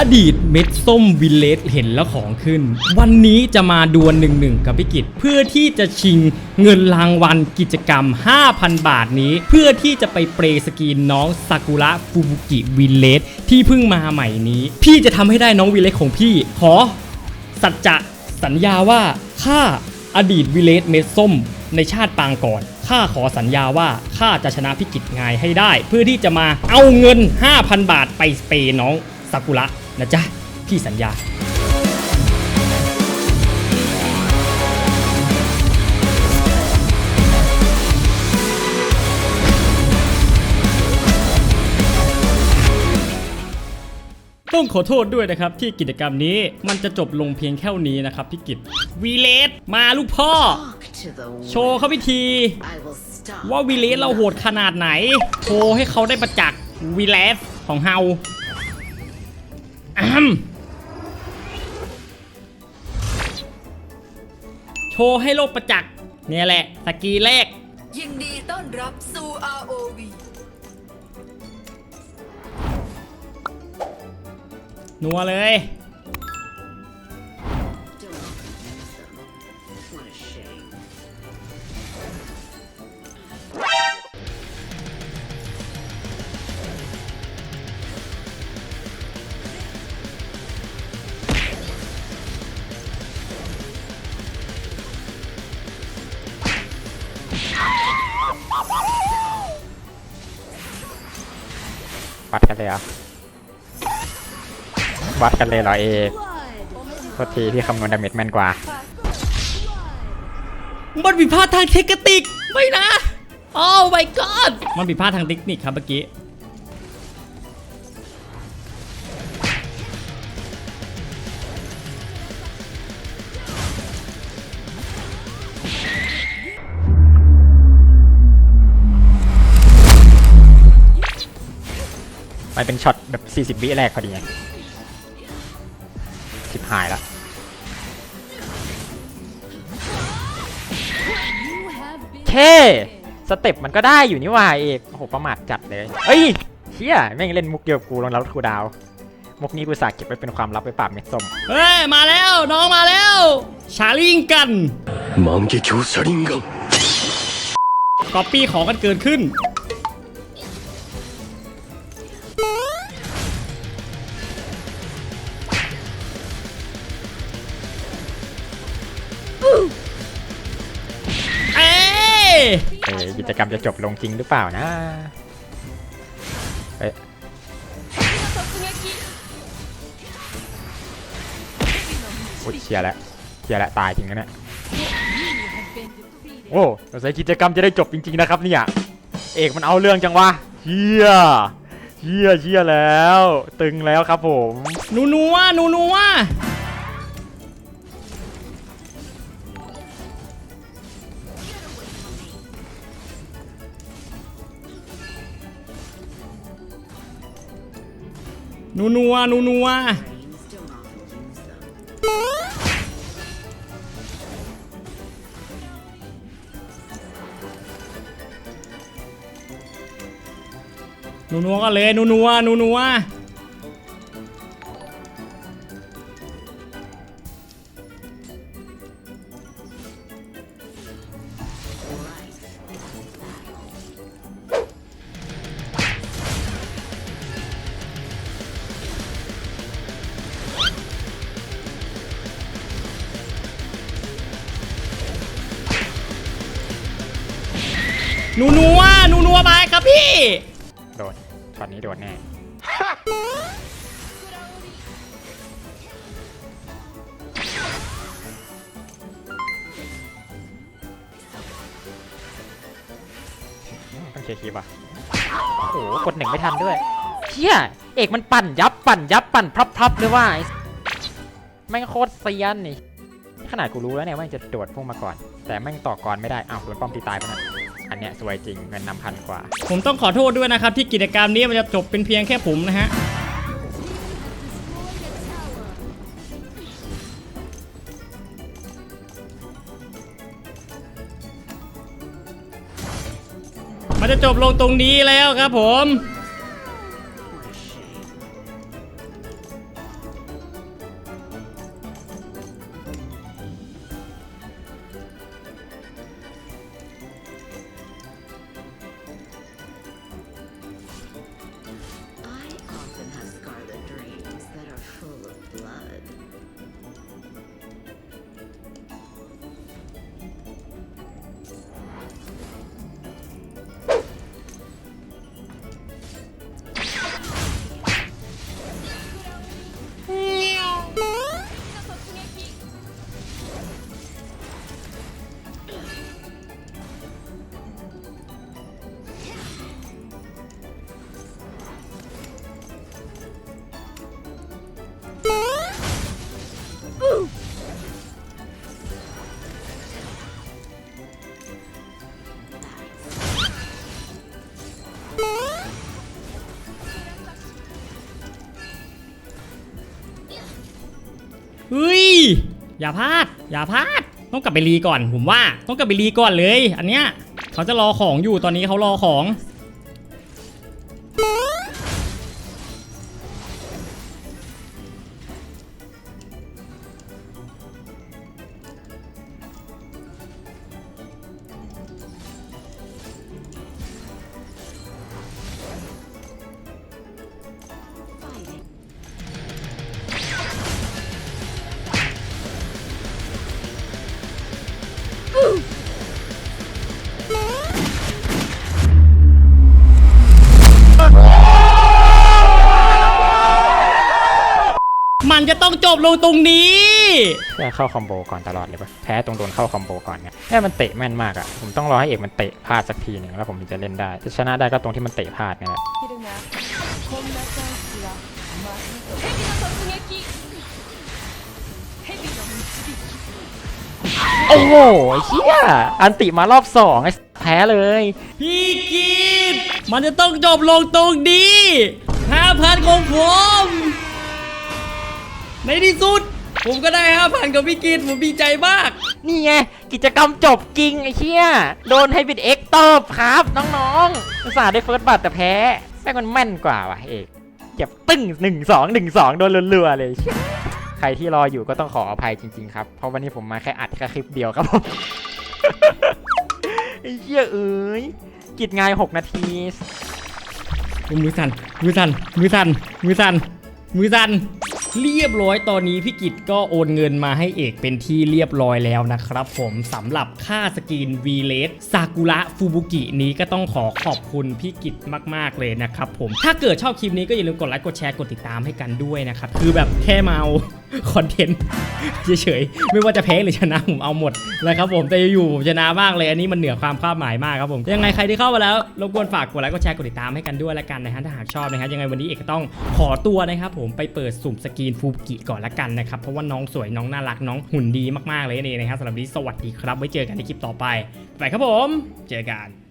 อดีตเม็ดส้มวิลเลจเห็นแล้วของขึ้น วันนี้จะมาดวลหนึ่งหนึ่งกับพิกิจเพื่อที่จะชิงเงินรางวัลกิจกรรม 5,000 บาทนี้ เพื่อที่จะไปเปรสกรีนน้องซากุระฟูบุกิวิลเลจที่เพิ่งมาใหม่นี้ พี่จะทำให้ได้น้องวิลเลจของพี่ ขอ สัจจะสัญญาว่าข้าอดีตวิเลสเม็ดส้มในชาติปางก่อน ข้าขอสัญญาว่าข้าจะชนะพิกิจงายให้ได้ เพื่อที่จะมาเอาเงิน 5,000 บาทไปสเปน้องซากุระ นะจ๊ะ พี่สัญญาต้องขอโทษด้วยนะครับ ที่กิจกรรมนี้มันจะจบลงเพียงแค่นี้นะครับพี่กิจวีเลสมาลูกพ่อ โชว์เขาพิธี ว่าวีเลสเราโหดขนาดไหน โชว์ให้เขาได้ประจักษ์วีเลสของเฮา โชว์ให้โลกประจักษ์เนี่ยแหละ สกีแรก ยินดีต้อนรับสู่ ROV นัวเลย Don't use them. What a shame. วัดกันเลยเหรอวัดกันเลยเหรอเอกโทษทีที่คำนวณดาเมจแม่นกว่า มันผิดพลาดทางเทคนิคไม่นะ โอ้ my god มันผิดพลาดทางเทคนิคครับเมื่อกี้ ไปเป็นช็อตแบบ 40 วิแรกพอดีไงสิบหายแล้วเคสเต็ปมันก็ได้อยู่นี่ว่าเอกโอ้โหประมาทจัดเลยเฮ้ยเฮียแม่งเล่นมุกเกี่ยวกูลงแล้วกูดาว มุกนี้กูสาเก็บไว้เป็นความลับไปปากเม็ดส้มเฮ้ย มาแล้ว น้องมาแล้ว ชาลิงกันมังเกคิวชาลิงกันก๊อปปี้ของกันเกิดขึ้น กิจกรรมจะจบลงจริงหรือเปล่านะเอ้ยอุ๊ยเชียร์แล้วเชียร์แล้วตายจริงนะเนี่ยโอ้สงสัยกิจกรรมจะได้จบจริงๆนะครับเนี่ยเอกมันเอาเรื่องจังวะเชียเชียเชียแล้ว ตึงแล้วครับผม นูนัวนูนัว นูนัวหนูนัวหนูนัวก็เลยหนูนัวหนูนัว นูนัวหนูนัวไปครับพี่โดนช็อตนี้โดนแน่ต้องเคลียร์คลิปอะโอ้โหกดหนึ่งไม่ทันด้วยเชี่ยเอกมันปั่นยับปั่นยับปั่นพรับพรับเลยว่าแม่งโคตรเซียนนี่นี่ขนาดกูรู้แล้วเนี่ยว่าจะโดดพุ่งมาก่อน แต่แม่งต่อกรไม่ได้อ้าวโดนป้อมตีตายไปนะ อันเนี้ยสวยจริงเงินนำพันกว่า ผมต้องขอโทษด้วยนะครับ ที่กิจกรรมนี้มันจะจบเป็นเพียงแค่ผมนะฮะ มันจะจบลงตรงนี้แล้วครับผม ฮ้ย อย่าพลาด อย่าพลาด ต้องกลับไปรีก่อน ผมว่า ต้องกลับไปรีก่อนเลย อันเนี้ย เขาจะรอของอยู่ ตอนนี้เขารอของ บลงตรงนี้แพื่เข้าคอมโบก่อนตลอดเลยปะแพ้ตรงโดนเข้าคอมโบก่อนไงแค่มันเตะแม่นมากอะผมต้องรอให้เอกมันเตะพลาดสักทีหนึ่งแล้วผมถึงจะเล่นได้จะชนะได้ก็ตรงที่มันเตะพลาดนี่แหละโอ้โหเฮียอันติมารอบสองไอ้แพ้เลย พี่กีดมันจะต้องจบลงตรงนี้ห้าพันของผม ในที่สุด ผมก็ได้ห้าพันกับพี่กิตผมดีใจมาก นี่ไง กิจกรรมจบจริงไอ้เชี่ยโดนให้บิดเอ็กตบครับ น้องๆอุตส่าห์ได้เฟิร์สบัตแต่แพ้แม่งมันแม่นกว่าว่ะเอกเจ็บตึ้งหนึ่งสองหนึ่งสองโดนรัวๆเลยเชี่ยใครที่รออยู่ก็ต้องขออภัยจริง ๆ ครับ เพราะวันนี้ผมมาแค่อัดแค่คลิปเดียวครับผมไอ้เชี่ยเอ้ยกิจงานหกนาทีมือสั่นมือสั่นมือสั่นมือสั่นมือสั่น เรียบร้อยตอนนี้พี่กิตก็โอนเงินมาให้เอกเป็นที่เรียบร้อยแล้วนะครับผมสำหรับค่าสกิน v ีเลสซากุระฟูบุกินี้ก็ต้องขอขอบคุณพี่กิตมาก ๆ เลยนะครับผมถ้าเกิดชอบคลิปนี้ก็อย่าลืมกดไลค์กดแชร์กดติดตามให้กันด้วยนะครับ คือแบบแค่เอาคอนเทนต์เฉยๆ ไม่ว่าจะแพ้หรือชนะผมเอาหมดนะครับผมแต่อยู่ผมชนะมากเลย อันนี้มันเหนือความคาดหมายมากครับผมยังไงใครที่เข้ามาแล้วรบกวนฝากกดไลค์กดแชร์กดติดตามให้กันด้วยละกันนะฮะถ้าหากชอบนะครับยังไงวันนี้เอกต้องขอตัวนะครับผมไปเปิดสุ่มสกิีนฟูกิก่อนละกันนะครับ เพราะว่าน้องสวยน้องน่ารักน้องหุ่นดีมากๆเลยนี่นะครับสำหรับนี้สวัสดีครับ ไว้เจอกันในคลิปต่อไป ไปครับผม เจอกัน